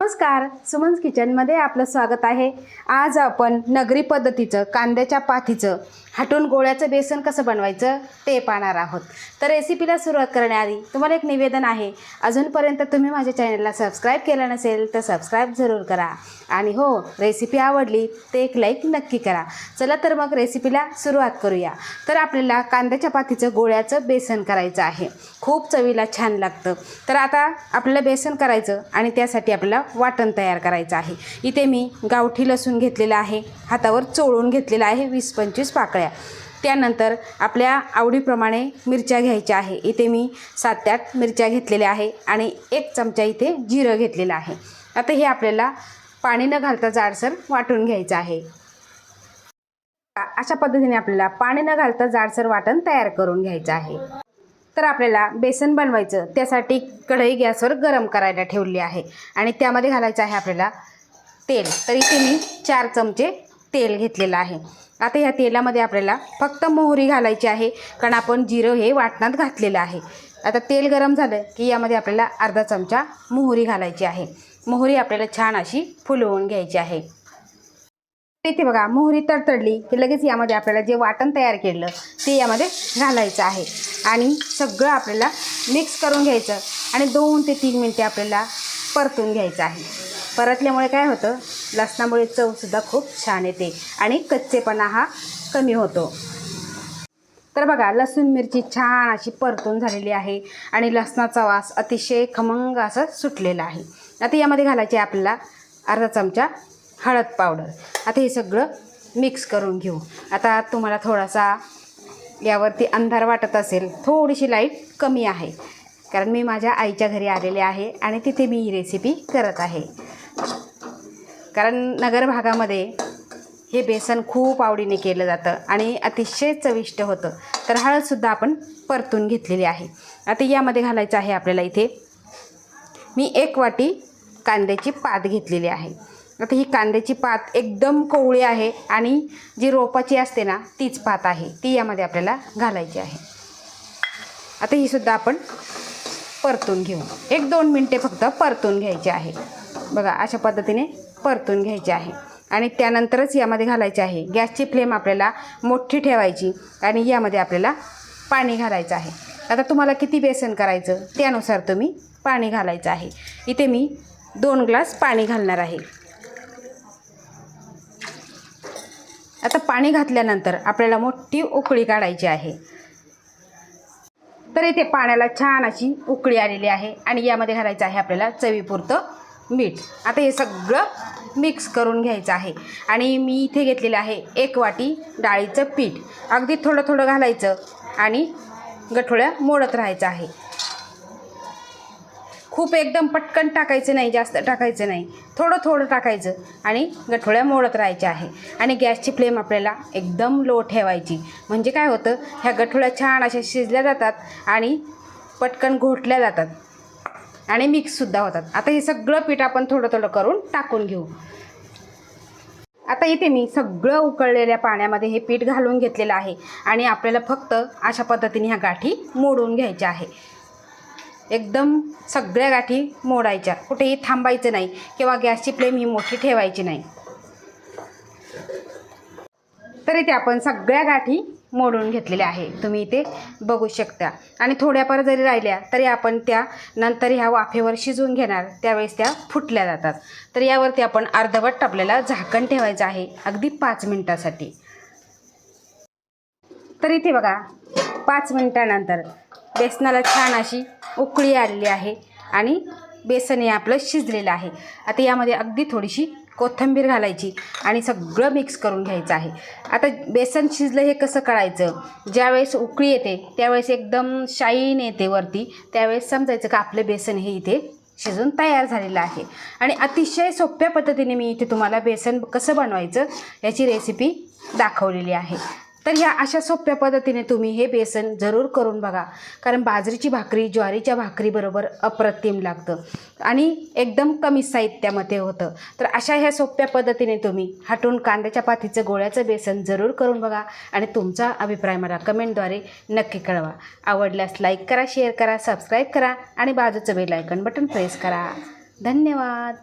नमस्कार सुमन्स किचनमध्ये आपलं स्वागत आहे. आज आपण नगरी पद्धतीचं कांद्याच्या पाथीचं हटून गोळ्याचं बेसन कसं बनवायचं ते पाहणार आहोत. तर रेसिपीला सुरुवात करण्याआधी तुम्हाला एक निवेदन आहे. अजूनपर्यंत तुम्ही माझ्या चॅनलला सबस्क्राईब केलं नसेल तर सबस्क्राईब जरूर करा. आणि हो रेसिपी आवडली ते एक लाईक नक्की करा. चला तर मग रेसिपीला सुरुवात करूया. तर आपल्याला कांद्याच्या पाथीचं गोळ्याचं बेसन करायचं आहे. खूप चवीला छान लागतं. तर आता आपल्याला बेसन करायचं आणि त्यासाठी आपल्याला वाटण तयार करायचं आहे. इथे मी गावठी लसूण घेतलेलं आहे. हातावर चोळून घेतलेलं आहे वीस पंचवीस पाकळ्या. त्यानंतर आपल्या आवडीप्रमाणे मिरच्या घ्यायच्या आहे. इथे मी सात ते आठ मिरच्या घेतलेल्या आहे आणि एक चमचा इथे जिरं घेतलेलं आहे. आता हे आपल्याला पाणी न घालता जाडसर वाटून घ्यायचं आहे. अशा पद्धतीने आपल्याला पाणी न घालता जाडसर वाटण तयार करून घ्यायचं आहे. तर आपल्याला बेसन बनवायचं. त्यासाठी कढई गॅसवर गरम करायला ठेवली आहे. आणि त्यामध्ये घालायचं आहे आपल्याला तेल. तर इथे मी चार चमचे तेल घेतलेलं आहे. आता ह्या तेलामध्ये आपल्याला फक्त मोहरी घालायची आहे. कारण आपण जिरं हे वाटणात घातलेलं आहे. आता तेल गरम झालं की यामध्ये आपल्याला अर्धा चमचा मोहरी घालायची आहे. मोहरी आपल्याला छान अशी फुलवून घ्यायची आहे. इथे बघा मोहरी तडतडली. की लगेच यामध्ये आपल्याला जे वाटण तयार केलं ते यामध्ये घालायचं आहे. आणि सगळं आपल्याला मिक्स करून घ्यायचं. आणि दोन ते तीन मिनटे आपल्याला परतून घ्यायचं आहे. परतल्यामुळे काय होतं लसणामुळे चवसुद्धा खूप छान येते आणि कच्चेपणा हा कमी होतो. तर बघा लसूण मिरची छान अशी परतून झालेली आहे आणि लसणाचा वास अतिशय खमंग असं सुटलेला आहे. आता यामध्ये घालायचे आपल्याला अर्धा चमचा हळद पावडर. आता हे सगळं मिक्स करून घेऊ. आता तुम्हाला थोडासा यावरती अंधार वाटत असेल थोडीशी लाइट कमी आहे. कारण मी माझ्या आईच्या घरी आलेले आहे आणि तिथे मी ही रेसिपी करत आहे. कारण नगर भागामध्ये हे बेसन खूप आवडीने केलं जातं आणि अतिशय चविष्ट होतं. तर हळदसुद्धा आपण परतून घेतलेली आहे. आता यामध्ये घालायचं आहे आपल्याला इथे. मी एक वाटी कांद्याची पात घेतलेली आहे. आता ही कांद्याची पात एकदम कोवळी आहे आणि जी रोपाची असते ना तीच पात आहे. ती यामध्ये आपल्याला घालायची आहे. आता ही सुद्धा आपण परतून घेऊ. एक दोन मिनटे फक्त परतून घ्यायची आहे. बघा अशा पद्धतीने परतून घ्यायची आहे. आणि त्यानंतरच यामध्ये घालायची आहे. गॅसची फ्लेम आपल्याला मोठी ठेवायची आणि यामध्ये आपल्याला पाणी घालायचं आहे. आता तुम्हाला किती बेसन करायचं त्यानुसार तुम्ही पाणी घालायचं आहे. इथे मी दोन ग्लास पाणी घालणार आहे. आता पाणी घातल्यानंतर आपल्याला मोठी उकळी काढायची आहे. तर इथे पाण्याला छान अशी उकळी आलेली आहे आणि यामध्ये घालायचं आहे आपल्याला चवीपुरतं मीठ. आता हे सगळं मिक्स करून घ्यायचं आहे. आणि मी इथे घेतलेलं आहे एक वाटी डाळीचं पीठ. अगदी थोडं थोडं घालायचं आणि गठोळ्या मोडत राहायचं आहे. खूप एकदम पटकन टाकायचं नाही जास्त टाकायचं नाही. थोडं थोडं टाकायचं आणि गठोळ्या मोडत राहायच्या आहे. आणि गॅसची फ्लेम आपल्याला एकदम लो ठेवायची. म्हणजे काय होतं ह्या गठोळ्या छान अशा शिजल्या जातात आणि पटकन घोटल्या जातात. आणि मिक्ससुद्धा होतात. आता हे सगळं पीठ आपण थोडं थोडं करून टाकून घेऊ. आता इथे मी सगळं उकळलेल्या पाण्यामध्ये हे पीठ घालून घेतलेलं आहे. आणि आपल्याला फक्त अशा पद्धतीने ह्या गाठी मोडून घ्यायच्या आहे. एकदम सगळ्या गाठी मोडायच्या. कुठेही थांबायचं नाही किंवा गॅसची फ्लेम ही मोठी ठेवायची नाही. तर इथे आपण सगळ्या गाठी मोडून घेतलेल्या आहे तुम्ही इथे बघू शकता. आणि थोड्याफार जरी राहिल्या तरी आपण त्या नंतर ह्या वाफेवर शिजवून घेणार. त्यावेळेस त्या फुटल्या जातात. तर यावरती आपण अर्धवट आपल्याला झाकण ठेवायचं आहे अगदी पाच मिनटासाठी. तर इथे बघा पाच मिनटानंतर बेसनाला छान अशी उकळी आलेली आहे आणि बेसन हे आपलं शिजलेलं आहे. आता यामध्ये अगदी थोडीशी कोथिंबीर घालायची आणि सगळं मिक्स करून घ्यायचं आहे. आता बेसन शिजलं हे कसं कळायचं? ज्यावेळेस उकळी येते त्यावेळेस एकदम शाईन येते वरती. त्यावेळेस समजायचं का आपलं बेसन हे इथे शिजून तयार झालेलं आहे. आणि अतिशय सोप्या पद्धतीने मी इथे तुम्हाला बेसन कसं बनवायचं याची रेसिपी दाखवलेली आहे. तर ह्या अशा सोप्या पद्धतीने तुम्ही हे बेसन जरूर करून बघा. कारण बाजरीची भाकरी ज्वारीच्या भाकरीबरोबर अप्रतिम लागतं. आणि एकदम कमी साहित्यामध्ये होतं. तर अशा ह्या सोप्या पद्धतीने तुम्ही हटून कांद्याच्या पाथीचं गोळ्याचं बेसन जरूर करून बघा आणि तुमचा अभिप्राय मला कमेंटद्वारे नक्की कळवा. आवडल्यास लाईक करा शेअर करा सबस्क्राईब करा आणि बाजूचं बेल आयकन बटन प्रेस करा. धन्यवाद!